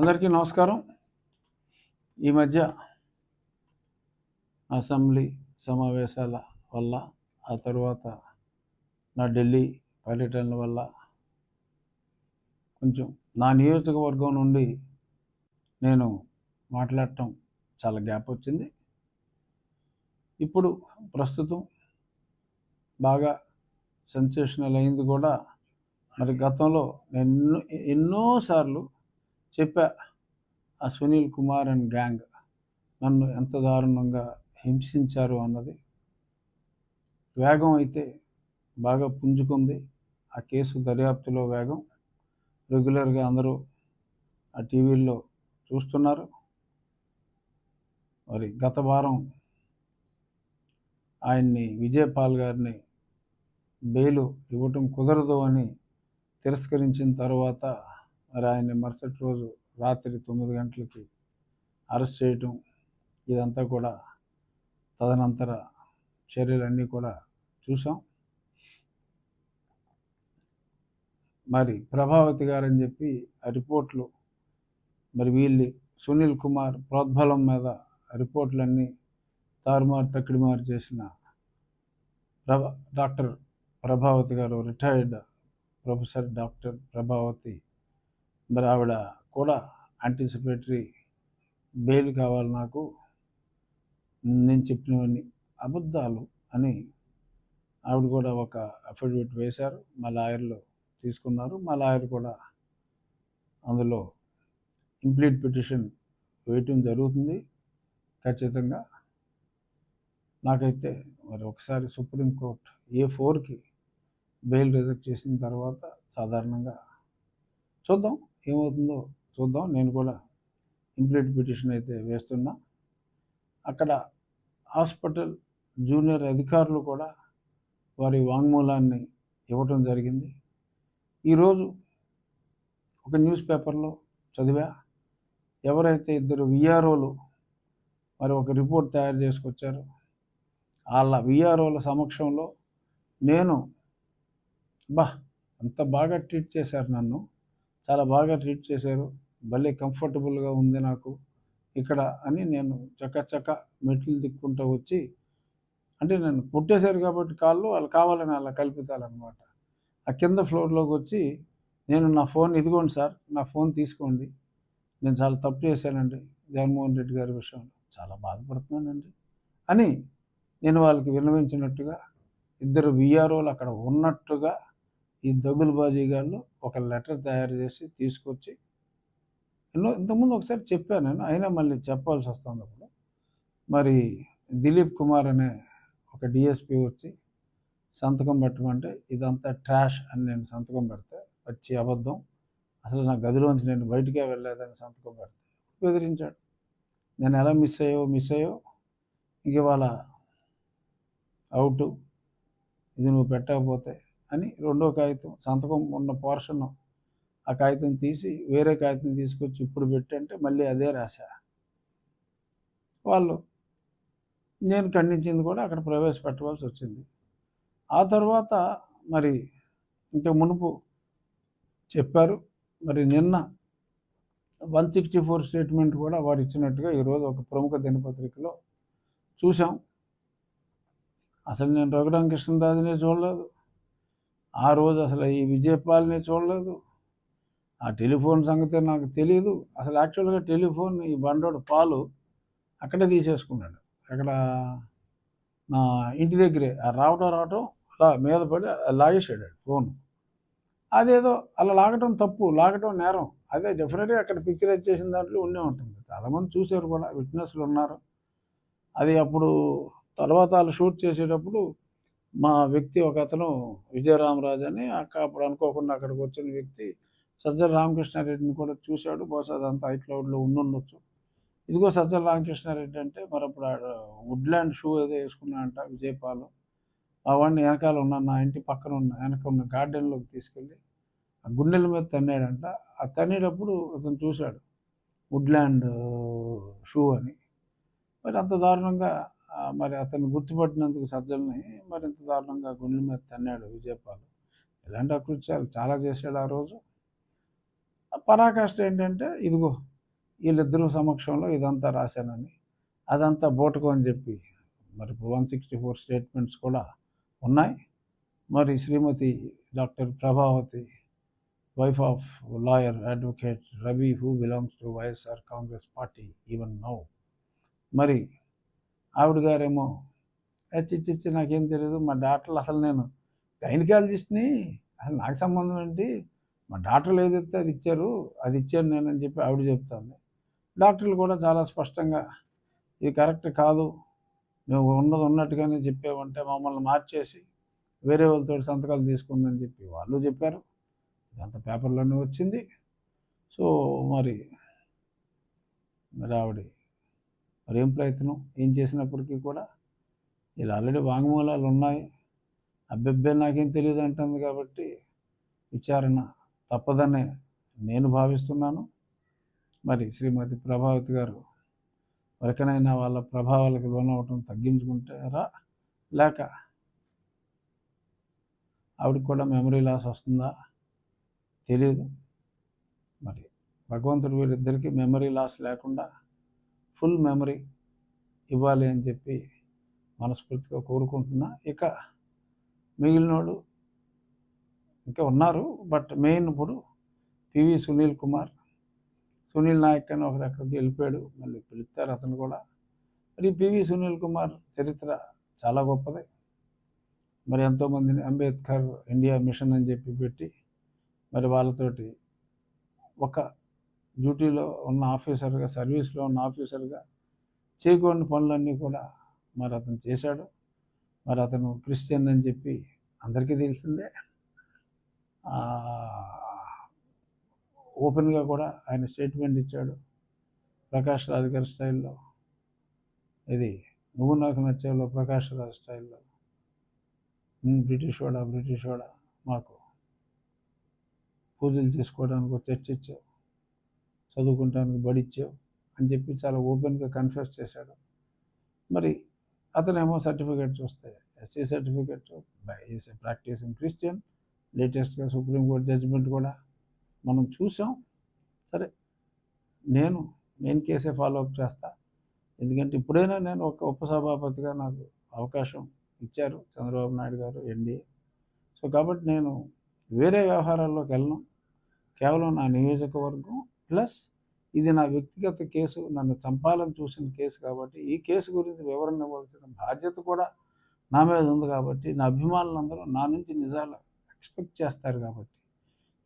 అందరికీ నమస్కారం. ఈ మధ్య అసెంబ్లీ సమావేశాల వల్ల ఆ తర్వాత నా ఢిల్లీ పర్యటనల వల్ల కొంచెం నా నియోజకవర్గం నుండి నేను మాట్లాడటం చాలా గ్యాప్ వచ్చింది. ఇప్పుడు ప్రస్తుతం బాగా సెన్సేషనల్ అయింది కూడా. మరి గతంలో నేను ఎన్నో ఎన్నోసార్లు చెప్పా ఆ సునీల్ కుమార్ అండ్ గ్యాంగ్ నన్ను ఎంత దారుణంగా హింసించారు అన్నది వేగం అయితే బాగా పుంజుకుంది. ఆ కేసు దర్యాప్తులో వేగం. రెగ్యులర్గా అందరూ ఆ టీవీల్లో చూస్తున్నారు. మరి గత వారం ఆయన్ని విజయపాల్ గారిని బెయిలు ఇవ్వటం కుదరదు అని తిరస్కరించిన తర్వాత మరి ఆయన్ని మరుసటి రోజు రాత్రి తొమ్మిది గంటలకి అరెస్ట్ చేయటం ఇదంతా కూడా తదనంతర చర్యలన్నీ కూడా చూసాం మరి ప్రభావతి గారని చెప్పి ఆ రిపోర్ట్లు మరి వీళ్ళు సునీల్ కుమార్ ప్రోద్బలం మీద ఆ రిపోర్ట్లన్నీ తారుమారు తక్కిడిమారు చేసిన ప్రభ డాక్టర్ ప్రభావతి గారు రిటైర్డ్ ప్రొఫెసర్ డాక్టర్ ప్రభావతి మరి ఆవిడ కూడా యాంటిసిపేటరీ బెయిల్ కావాలి నాకు. నేను చెప్పినవన్నీ అబద్ధాలు అని ఆవిడ కూడా ఒక అఫిడవిట్ వేశారు. మా లాయర్లు తీసుకున్నారు. మా లాయర్ కూడా అందులో ఇంప్లీట్ పిటిషన్ వేయటం జరుగుతుంది. ఖచ్చితంగా నాకైతే మరి ఒకసారి సుప్రీంకోర్టు ఏ ఫోర్కి బెయిల్ రిజెక్ట్ చేసిన తర్వాత సాధారణంగా చూద్దాం. ఏమవుతుందో చూద్దాం. నేను కూడా ఇంప్లీట్ పిటిషన్ అయితే వేస్తున్నా. అక్కడ హాస్పిటల్ జూనియర్ అధికారులు కూడా వారి వాంగ్మూలాన్ని ఇవ్వటం జరిగింది. ఈరోజు ఒక న్యూస్ పేపర్లో చదివా ఎవరైతే ఇద్దరు విఆర్ఓలు మరి ఒక రిపోర్ట్ తయారు చేసుకొచ్చారు వాళ్ళ విఆర్ఓల సమక్షంలో నేను బా అంత బాగా ట్రీట్ చేశారు నన్ను. చాలా బాగా ట్రీట్ చేశారు. భలే కంఫర్టబుల్గా ఉంది నాకు. ఇక్కడ అని నేను చక్క చక్క మెట్లు దిక్కుంటూ వచ్చి అంటే నన్ను పుట్టేశారు కాబట్టి కాళ్ళు వాళ్ళు కావాలని అలా కల్పితాలన్నమాట ఆ కింద ఫ్లోర్లోకి వచ్చి నేను నా ఫోన్ ఇదిగోండి సార్ నా ఫోన్ తీసుకోండి. నేను చాలా తప్పు చేశానండి జగన్మోహన్ రెడ్డి గారి విషయంలో. చాలా బాధపడుతున్నానండి అని నేను వాళ్ళకి విన్నవించినట్టుగా ఇద్దరు విఆర్ఓలు అక్కడ ఉన్నట్టుగా ఈ దగులుబాజీ గారు ఒక లెటర్ తయారు చేసి తీసుకొచ్చి ఎన్నో ఇంతకుముందు ఒకసారి చెప్పాను నేను అయినా మళ్ళీ చెప్పాల్సి వస్తుంది అప్పుడు. మరి దిలీప్ కుమార్ అనే ఒక డిఎస్పి వచ్చి సంతకం పెట్టమంటే ఇదంతా ట్రాష్ అని నేను సంతకం పెడితే వచ్చి అబద్ధం అసలు నా గదిలోంచి నేను బయటికే వెళ్ళలేదని సంతకం పెడితే బెదిరించాడు. నేను ఎలా మిస్ అయ్యో మిస్ అయ్యో ఇంక ఇవాళ అవుట్. ఇది నువ్వు పెట్టకపోతే అని రెండో కాగితం సంతకం ఉన్న పోర్షన్ ఆ కాగితం తీసి వేరే కాగితం తీసుకొచ్చి ఇప్పుడు పెట్టంటే మళ్ళీ అదే రాశా? వాళ్ళు నేను ఖండించింది కూడా అక్కడ ప్రవేశపెట్టవలసి వచ్చింది. ఆ తర్వాత మరి ఇంత మునుపు చెప్పారు మరి నిన్న వన్ సిక్స్టీ ఫోర్ స్టేట్మెంట్ కూడా వారు ఇచ్చినట్టుగా ఈరోజు ఒక ప్రముఖ దినపత్రికలో చూసాం అసలు నేను రఘురామకృష్ణరాజునే చూడలేదు. ఆ రోజు అసలు ఈ విజయపాల్ని చూడలేదు. ఆ టెలిఫోన్ సంగతి నాకు తెలియదు అసలు యాక్చువల్గా టెలిఫోన్ ఈ బండోడు పాలు అక్కడే తీసేసుకున్నాడు. అక్కడ నా ఇంటి దగ్గరే రావటం రావటం అలా మీద పడి లాగేసాడు ఫోన్. అదేదో అలా లాగటం తప్పు లాగటం నేరం. అదే డెఫినెట్గా అక్కడ పిక్చర్ చేసిన దాంట్లో ఉండే ఉంటుంది. చాలామంది చూశారు కూడా విట్నెస్లు ఉన్నారు. అది అప్పుడు తర్వాత వాళ్ళు షూట్ చేసేటప్పుడు మా వ్యక్తి ఒక అతను విజయరామరాజు అని అక్కడ అప్పుడు అనుకోకుండా అక్కడికి వచ్చిన వ్యక్తి సజ్జల రామకృష్ణారెడ్డిని కూడా చూశాడు. బహుశా అదంతా ఐక్లౌడ్లో ఉండుండొచ్చు. ఇదిగో సజ్జల రామకృష్ణారెడ్డి అంటే మరి అప్పుడు వుడ్లాండ్ షూ ఏదో వేసుకున్నా అంట విజయపాలు. అవన్నీ వెనకాల ఉన్న నా ఇంటి పక్కన ఉన్న వెనక ఉన్న గార్డెన్లోకి తీసుకెళ్ళి ఆ గుండెల మీద తన్నాడంట. ఆ తన్నేటప్పుడు అతను చూశాడు వుడ్లాండ్ షూ అని. మరి అంత దారుణంగా మరి అతను గుర్తుపట్టినందుకు సజ్జల్ని మరి ఇంత దారుణంగా గుండెల మీద తన్నాడు విజయపాల్. ఇలాంటి అకృత్యాలు చాలా చేశాడు ఆ రోజు. పరాకాష్ట ఏంటంటే ఇదిగో వీళ్ళిద్దరు సమక్షంలో ఇదంతా రాశానని అదంతా బోటకు అని చెప్పి మరి ఇప్పుడు వన్ సిక్స్టీ ఫోర్ స్టేట్మెంట్స్ కూడా ఉన్నాయి. మరి Shrimati doctor Prabhavati wife of lawyer advocate Ravi who belongs to YSR Congress party even now. మరి ఆవిడ గారేమో చిచ్చి నాకేం తెలియదు మా డాక్టర్లు అసలు నేను గైనకాలజిస్ట్ని అసలు నాకు సంబంధం ఏంటి? మా డాక్టర్లు ఏదైతే అది ఇచ్చారు అది ఇచ్చాను నేను అని చెప్పి ఆవిడ చెప్తాను డాక్టర్లు కూడా చాలా స్పష్టంగా ఇది కరెక్ట్ కాదు నువ్వు ఉన్నది ఉన్నట్టుగానే చెప్పావంటే మమ్మల్ని మార్చేసి వేరే వాళ్ళతో సంతకాలు తీసుకుందని చెప్పి వాళ్ళు చెప్పారు. ఇదంతా పేపర్లోనే వచ్చింది. సో మరి మరి ఆవిడ మరి ఏం ప్రయత్నం ఏం చేసినప్పటికీ కూడా ఇలా ఆల్రెడీ వాంగ్మూలాలు ఉన్నాయి. అభ్యర్థి నాకేం తెలియదు అంటుంది కాబట్టి విచారణ తప్పదనే నేను భావిస్తున్నాను. మరి శ్రీమతి ప్రభావతి గారు ఎవరికైనా వాళ్ళ ప్రభావాలకు లోనవటం తగ్గించుకుంటారా? లేక ఆవిడకి కూడా మెమరీ లాస్ వస్తుందా? తెలియదు మరి భగవంతుడు వీరిద్దరికీ మెమరీ లాస్ లేకుండా ఫుల్ మెమరీ ఇవ్వాలి అని చెప్పి మనస్ఫూర్తిగా కోరుకుంటున్నా. ఇక మిగిలిన వాళ్ళు ఇంకా ఉన్నారు బట్ మెయిన్ ఇప్పుడు పివి సునీల్ కుమార్. సునీల్ నాయక్ అని ఒకరు అక్కడికి వెళ్ళిపోయాడు మళ్ళీ పిలుస్తారు అతను కూడా. మరి పివి సునీల్ కుమార్ చరిత్ర చాలా గొప్పది. మరి ఎంతోమందిని అంబేద్కర్ ఇండియా మిషన్ అని చెప్పి పెట్టి మరి వాళ్ళతోటి ఒక డ్యూటీలో ఉన్న ఆఫీసర్గా సర్వీస్లో ఉన్న ఆఫీసర్గా చేయకూడని పనులన్నీ కూడా మరి అతను చేశాడు. మరి అతను క్రిస్టియన్ అని చెప్పి అందరికీ తెలిసిందే. ఓపెన్గా కూడా ఆయన స్టేట్మెంట్ ఇచ్చాడు. ప్రకాష్ రాజ్ గారి స్టైల్లో. ఇది నువ్వు నాకు నచ్చేలో ప్రకాష్ రాజ్ స్టైల్లో. బ్రిటిష్ వాడా బ్రిటిష్ వాడా మాకు పూజలు చేసుకోవడానికి చర్చ ఇచ్చావు. చదువుకుంటానికి బడిచ్చావు అని చెప్పి చాలా ఓపెన్గా కన్ఫెస్ చేశాడు. మరి అతనేమో సర్టిఫికేట్ చూస్తే SC certificate is practising Christian లేటెస్ట్గా సుప్రీంకోర్టు జడ్జిమెంట్ కూడా మనం చూసాం. సరే నేను మెయిన్ కేసే ఫాలో అప్ చేస్తా. ఎందుకంటే ఇప్పుడైనా నేను ఒక ఉపసభాపతిగా నాకు అవకాశం ఇచ్చారు చంద్రబాబు నాయుడు గారు ఎన్డీఏ సో కాబట్టి నేను వేరే వ్యవహారాల్లోకి వెళ్ళను. కేవలం నా నియోజకవర్గం ప్లస్ ఇది నా వ్యక్తిగత కేసు నన్ను చంపాలని చూసిన కేసు కాబట్టి ఈ కేసు గురించి వివరణ ఇవ్వాల్సిన బాధ్యత కూడా నా మీద ఉంది కాబట్టి నా అభిమానులందరూ నా నుంచి నిజాలు ఎక్స్పెక్ట్ చేస్తారు కాబట్టి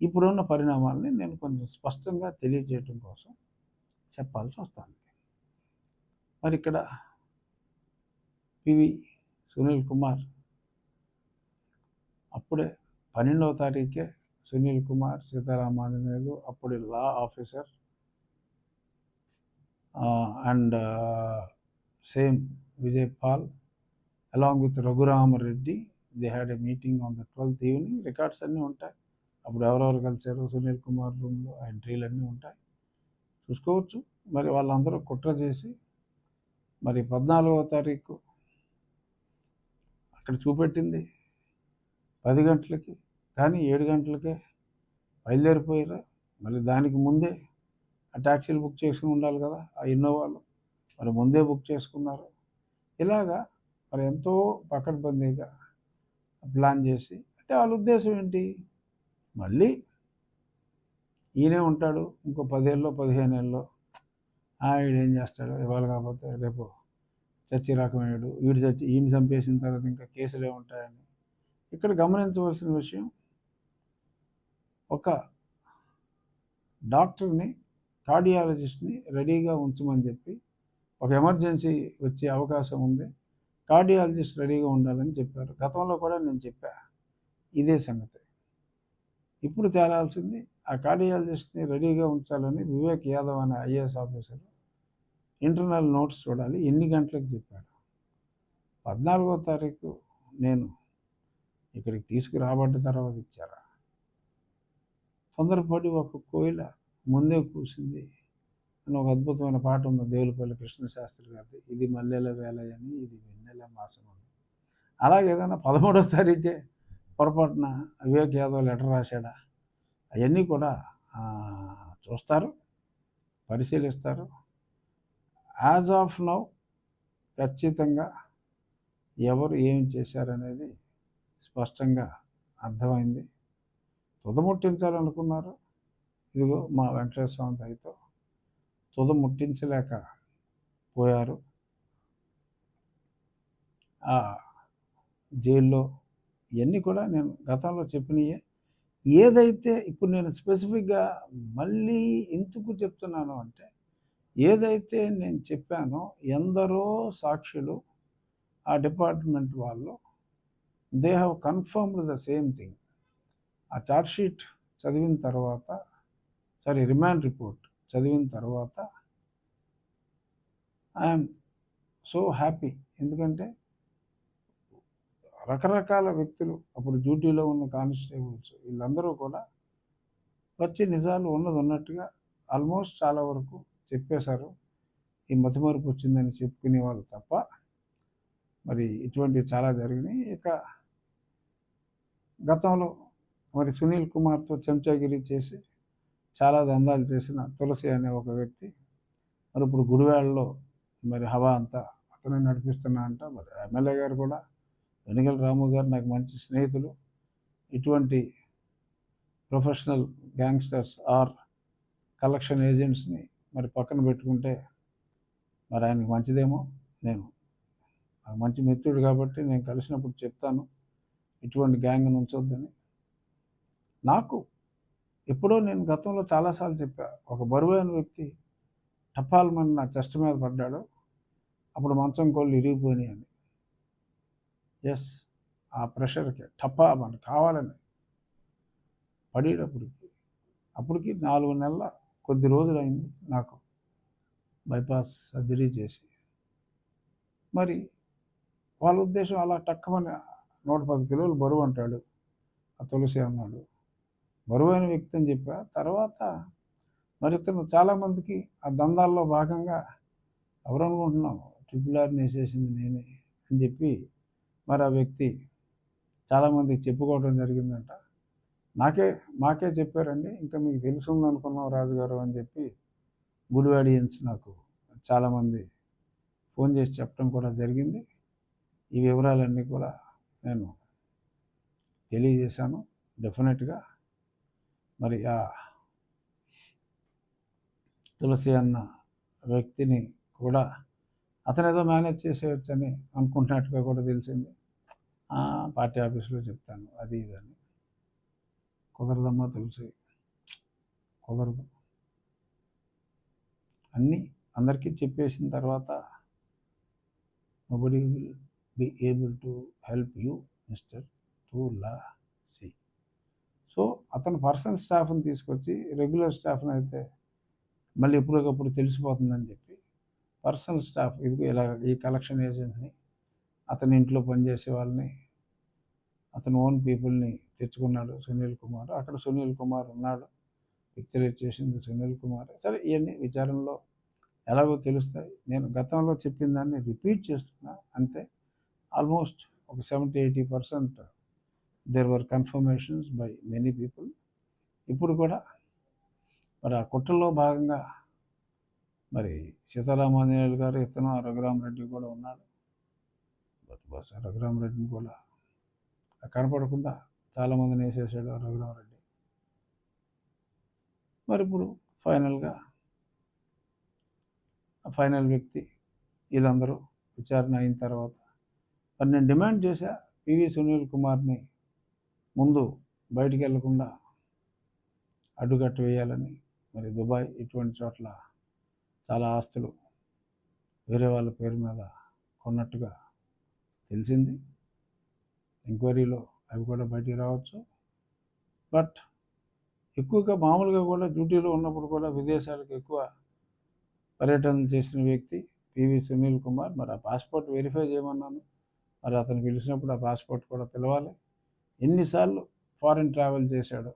ఇప్పుడున్న పరిణామాలని నేను కొంచెం స్పష్టంగా తెలియజేయటం కోసం చెప్పాల్సి వస్తుంది. మరి ఇక్కడ పివి సునీల్ కుమార్ అప్పుడే పన్నెండవ తారీఖే సునీల్ కుమార్ సీతారామాంజనేయులు అప్పుడు law officer. And same Vijay Paul. Along with Raghuramareddy they had a meeting on the twelfth evening. Records అన్నీ ఉంటాయి. అప్పుడు ఎవరెవరు కలిసారు సునీల్ కుమార్ రూమ్లో ఆ ఎంట్రీలు అన్నీ ఉంటాయి. చూసుకోవచ్చు. మరి వాళ్ళందరూ కుట్ర చేసి మరి పద్నాలుగవ తారీఖు అక్కడ చూపెట్టింది. పది గంటలకి కానీ ఏడు గంటలకే బయలుదేరిపోయారు. మళ్ళీ దానికి ముందే ఆ ట్యాక్సీలు బుక్ చేసుకుని ఉండాలి కదా ఆ ఇన్నోవాలు. మరి ముందే బుక్ చేసుకున్నారు. ఇలాగా మరి ఎంతో పకడ్బందీగా ప్లాన్ చేసి అంటే వాళ్ళ ఉద్దేశం ఏంటి? మళ్ళీ ఈయనే ఉంటాడు ఇంకో పదేళ్ళలో పదిహేను ఏళ్ళలో ఈడు ఏం చేస్తాడు? ఇవాళ కాకపోతే రేపు చచ్చి రకమయ్యాడు వీడు చచ్చి ఈయన చంపేసిన తర్వాత ఇంకా కేసులే ఉంటాయని ఇక్కడ గమనించవలసిన విషయం ఒక డాక్టర్ని కార్డియాలజిస్ట్ని రెడీగా ఉంచమని చెప్పి ఒక ఎమర్జెన్సీ వచ్చే అవకాశం ఉంది. కార్డియాలజిస్ట్ రెడీగా ఉండాలని చెప్పారు. గతంలో కూడా నేను చెప్పా. ఇదే సంగతి. ఇప్పుడు తేలాల్సింది ఆ కార్డియాలజిస్ట్ని రెడీగా ఉంచాలని వివేక్ యాదవ్ అనే ఐఏఎస్ ఆఫీసర్ ఇంటర్నల్ నోట్స్ చూడాలి. ఎన్ని గంటలకు చెప్పాడు? పద్నాలుగో తారీఖు నేను ఇక్కడికి తీసుకురాబడ్డ తర్వాత ఇచ్చారా? తొందరపడి ఒక కోయిల ముందే కూసింది అని ఒక అద్భుతమైన పాట ఉంది దేవులపల్లి కృష్ణశాస్త్రి గారిది. ఇది మల్లెల వేల అని ఇది వెన్నెల మాసం అని అలాగే ఏదైనా పదమూడో తారీఖే పొరపాటున వివేక్ యాదవ్ లెటర్ రాశాడా? అవన్నీ కూడా చూస్తారు పరిశీలిస్తారు. యాజ్ ఆఫ్ నౌ ఖచ్చితంగా ఎవరు ఏం చేశారనేది స్పష్టంగా అర్థమైంది. తుదముట్టించాలనుకున్నారు? ఇదిగో మా వెంకటేశ్వర స్వామి దయతో తుదముట్టించలేక పోయారు. ఆ జైల్లో ఇవన్నీ కూడా నేను గతంలో చెప్పినయే. ఏదైతే ఇప్పుడు నేను స్పెసిఫిక్గా మళ్ళీ ఎందుకు చెప్తున్నాను అంటే ఏదైతే నేను చెప్పానో ఎందరో సాక్షులు ఆ డిపార్ట్మెంట్ వాళ్ళు they have confirmed the same thing ఆ చార్జ్షీట్ చదివిన తర్వాత సారీ రిమాండ్ రిపోర్ట్ చదివిన తర్వాత ఐఎమ్ సో హ్యాపీ ఎందుకంటే రకరకాల వ్యక్తులు అప్పుడు డ్యూటీలో ఉన్న కానిస్టేబుల్స్ వీళ్ళందరూ కూడా వచ్చి నిజాలు ఉన్నది ఉన్నట్టుగా ఆల్మోస్ట్ చాలా వరకు చెప్పేశారు. ఈ మతిమరుపు వచ్చిందని చెప్పుకునే వాళ్ళు తప్ప మరి ఇటువంటివి చాలా జరిగినాయి. ఇక గతంలో మరి సునీల్ కుమార్తో చెంచాగిరి చేసి చాలా దందాలు చేసిన తులసి అనే ఒక వ్యక్తి. మరి ఇప్పుడు గుడివాడలో మరి హవా అంతా అతనే నడిపిస్తున్నా అంట. మరి ఎమ్మెల్యే గారు కూడా వెనుగల రాము గారు నాకు మంచి స్నేహితులు. ఇటువంటి ప్రొఫెషనల్ గ్యాంగ్స్టర్స్ ఆర్ కలెక్షన్ ఏజెంట్స్ని మరి పక్కన పెట్టుకుంటే మరి ఆయనకి మంచిదేమో. నేను నాకు మంచి మిత్రుడు కాబట్టి నేను కలిసినప్పుడు చెప్తాను. ఇటువంటి గ్యాంగ్ ఉంచొద్దని నాకు ఎప్పుడో నేను గతంలో చాలాసార్లు చెప్పా ఒక బరువైన వ్యక్తి టపాల్మని నా చెస్ట్ మీద పడ్డాడు అప్పుడు మంచం కోళ్ళు ఇరిగిపోయినాయి అని. ఎస్ ఆ ప్రెషర్కి టపా మనకు కావాలని పడేటప్పటికి అప్పటికి నాలుగు నెలల కొద్ది రోజులు అయింది నాకు బైపాస్ సర్జరీ చేసి. మరి వాళ్ళ ఉద్దేశం అలా టక్కమని నూట పది కిలోలు బరువు అంటాడు ఆ తులసి అన్నాడు. బరువైన వ్యక్తి అని చెప్పా. తర్వాత మరి ఇతను చాలామందికి ఆ దందాల్లో భాగంగా ఎవరనుకుంటున్నాం ట్రిపుల్ ఆర్ని వేసేసింది నేనే అని చెప్పి మరి ఆ వ్యక్తి చాలామందికి చెప్పుకోవడం జరిగిందంట. నాకే మాకే చెప్పారండి. ఇంకా మీకు తెలుసుంది అనుకున్నాం రాజుగారు అని చెప్పి గుడివాడియన్స్ నాకు చాలామంది ఫోన్ చేసి చెప్పడం కూడా జరిగింది. ఈ వివరాలన్నీ కూడా నేను తెలియజేశాను. డెఫినెట్గా మరి ఆ తులసి అన్న వ్యక్తిని కూడా అతను ఏదో మేనేజ్ చేసేయచ్చని అనుకుంటున్నట్టుగా కూడా తెలిసింది. "ఆ, పార్టీ ఆఫీస్లో చెప్తాను అది ఇది అని. కుదరదమ్మా తులసి కుదరదు. అన్నీ అందరికీ చెప్పేసిన తర్వాత nobody will be able to help you mister law C. So అతను పర్సనల్ స్టాఫ్ని తీసుకొచ్చి రెగ్యులర్ స్టాఫ్ని అయితే మళ్ళీ ఎప్పటికప్పుడు తెలిసిపోతుందని చెప్పి పర్సనల్ స్టాఫ్ ఇది ఇలా ఈ కలెక్షన్ ఏజెంట్ని అతని ఇంట్లో పనిచేసే వాళ్ళని అతని ఓన్ పీపుల్ని తెచ్చుకున్నాడు సునీల్ కుమార్. అక్కడ సునీల్ కుమార్ ఉన్నాడు. పిక్చరైజ్ చేసింది సునీల్ కుమార్. సరే ఇవన్నీ విచారణలో ఎలాగో తెలుస్తాయి. నేను గతంలో చెప్పిన దాన్ని రిపీట్ చేస్తున్నా. అంతే. ఆల్మోస్ట్ ఒక seventy eighty percent there were confirmations by many people ఇప్పుడు కూడా మరి ఆ కుట్రలో భాగంగా మరి సీతారామాంజనేయులు గారు ఇతను రఘురామరెడ్డి కూడా ఉన్నాడు బట్ రఘురామరెడ్డిని కూడా కనపడకుండా చాలామందిని వేసేసాడు రఘురామరెడ్డి. మరి ఇప్పుడు ఫైనల్గా ఫైనల్ వ్యక్తి వీళ్ళందరూ విచారణ అయిన తర్వాత మరి నేను డిమాండ్ చేశా పివి సునీల్ కుమార్ని ముందు బయటికి వెళ్ళకుండా అడ్డుకట్ట వేయాలని మరి దుబాయ్ ఇటువంటి చోట్ల చాలా ఆస్తులు వేరే వాళ్ళ పేరు మీద కొన్నట్టుగా తెలిసింది. ఎంక్వైరీలో అవి కూడా బయటికి రావచ్చు. బట్ ఎక్కువగా మామూలుగా కూడా డ్యూటీలో ఉన్నప్పుడు కూడా విదేశాలకు ఎక్కువ పర్యటన చేసిన వ్యక్తి పివి సునీల్ కుమార్. మరి ఆ పాస్పోర్ట్ వెరిఫై చేయమన్నాను. మరి అతను పిలిచినప్పుడు ఆ పాస్పోర్ట్ కూడా పిలవాలి ఎన్నిసార్లు ఫారిన్ ట్రావెల్ చేశాడు?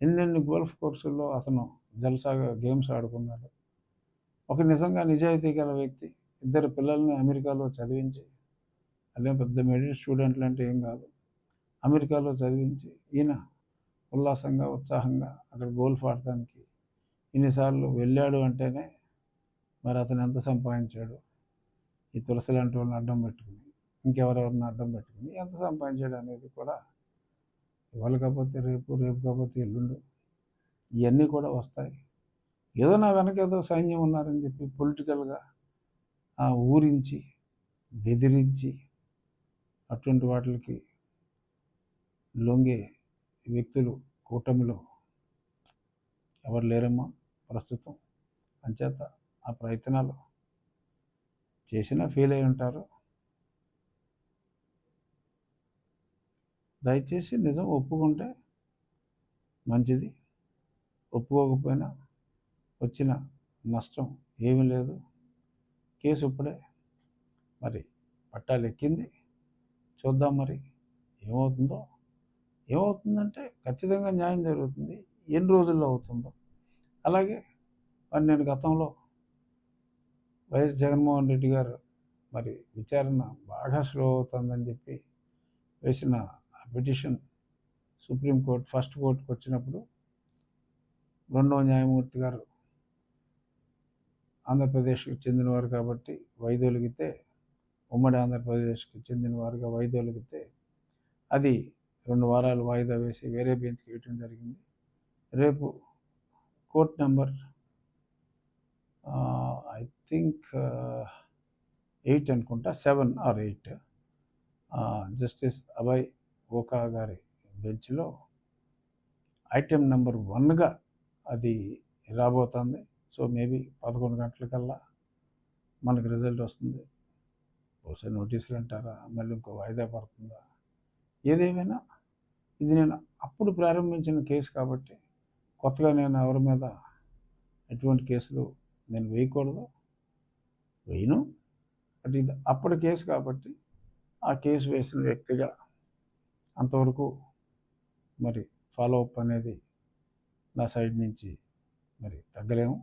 ఎన్నెన్ని గోల్ఫ్ కోర్సుల్లో అతను జల్సాగా గేమ్స్ ఆడుకున్నాడు? ఒక నిజంగా నిజాయితీ గల వ్యక్తి ఇద్దరు పిల్లల్ని అమెరికాలో చదివించి అదే పెద్ద మెడిల్ స్టూడెంట్లు అంటే ఏం కాదు అమెరికాలో చదివించి ఈయన ఉల్లాసంగా ఉత్సాహంగా అక్కడ గోల్ఫ్ ఆడటానికి ఇన్నిసార్లు వెళ్ళాడు అంటేనే మరి అతను ఎంత సంపాదించాడు? ఈ తులసి లాంటి వాళ్ళని అడ్డం పెట్టుకుని ఇంకెవరెవరిని అడ్డం పెట్టుకుని ఎంత సంపాదించాడు అనేది కూడా ఇవాళ కాకపోతే రేపు రేపు కాకపోతే ఎల్లుండు ఇవన్నీ కూడా వస్తాయి. ఏదో నా వెనక ఏదో సైన్యం ఉన్నారని చెప్పి పొలిటికల్గా ఊరించి బెదిరించి అటువంటి వాటికి లొంగే వ్యక్తులు కూటమిలో ఎవరు లేరమ్మా ప్రస్తుతం. అంచేత ఆ ప్రయత్నాలు చేసినా ఫెయిల్ అయి ఉంటారు. దయచేసి నిజం ఒప్పుకుంటే మంచిది. ఒప్పుకోకపోయినా వచ్చిన నష్టం ఏమీ లేదు. కేసు ఇప్పుడే మరి పట్టాలు ఎక్కింది. చూద్దాం మరి ఏమవుతుందో. ఏమవుతుందంటే ఖచ్చితంగా న్యాయం జరుగుతుంది. ఎన్ని రోజుల్లో అవుతుందో. అలాగే మరి నేను గతంలో వైఎస్ జగన్మోహన్ రెడ్డి గారు మరి విచారణ బాగా స్లో అవుతుందని చెప్పి వేసిన పిటిషన్ సుప్రీంకోర్టు ఫస్ట్ కోర్టుకు వచ్చినప్పుడు రెండవ న్యాయమూర్తి గారు ఆంధ్రప్రదేశ్కి చెందినవారు కాబట్టి వైదొలిగితే ఉమ్మడి ఆంధ్రప్రదేశ్కి చెందినవారుగా వైదొలిగితే అది రెండు వారాలు వాయిదా వేసి వేరే బెంచ్కి వేయటం జరిగింది. రేపు court number I think eight అనుకుంటా seven or eight justice Abhay Goka గారి బెంచ్లో ఐటెం నెంబర్ వన్గా అది రాబోతుంది. సో మేబీ పదకొండు గంటలకల్లా మనకు రిజల్ట్ వస్తుంది. బహుశా నోటీసులు అంటారా? మళ్ళీ ఇంకో వాయిదా పడుతుందా? ఏదేమైనా ఇది నేను అప్పుడు ప్రారంభించిన కేసు కాబట్టి కొత్తగా నేను ఎవరి మీద ఎటువంటి కేసులు నేను వేయకూడదు. వేయను. బట్ ఇది అప్పటి కేసు కాబట్టి ఆ కేసు వేసిన వ్యక్తిగా అంతవరకు మరి ఫాలో అప్ అనేది నా సైడ్ నుంచి మరి తగ్గలేము.